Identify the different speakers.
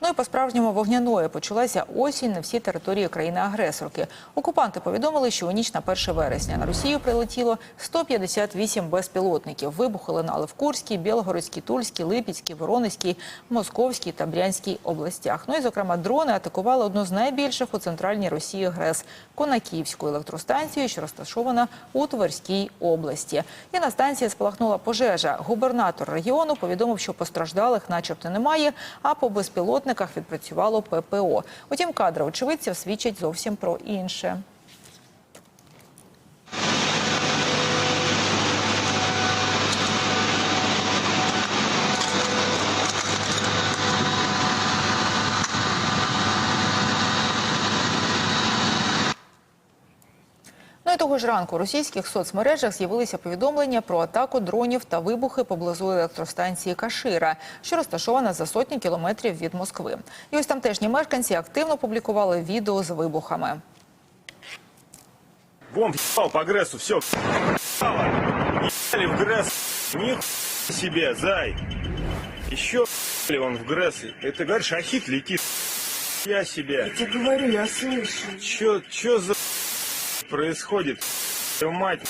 Speaker 1: Ну і по-справжньому вогняною почалася осінь на всій території країни-агресорки. Окупанти повідомили, що у ніч на 1 вересня на Росію прилетіло 158 безпілотників. Вибухи лунали в Курській, Білгородській, Тульській, Липецькій, Воронезькій, Московській та Брянській областях. Ну і, зокрема, дрони атакували одну з найбільших у центральній Росії ГРЕС – Конаківську електростанцію, що розташована у Тверській області. І на станції спалахнула пожежа. Губернатор регіону повідомив, що постраждалих начебто немає, а по безпілотниках відпрацювало ППО. Утім, кадри очевидців свідчать зовсім про інше. Ну і того ж ранку у російських соцмережах з'явилися повідомлення про атаку дронів та вибухи поблизу електростанції Кашира, що розташована за сотні кілометрів від Москви. І ось тамтешні мешканці активно публікували відео з вибухами.
Speaker 2: Вон въебал по Грессу, все. Ебали в Гресс. Ни себе, зай. Еще ли он в Гресс. Это, говоришь, Ахит летит. Я себя.
Speaker 3: Я тебе говорю, я слышу.
Speaker 2: Чё, чё за происходит? Мать.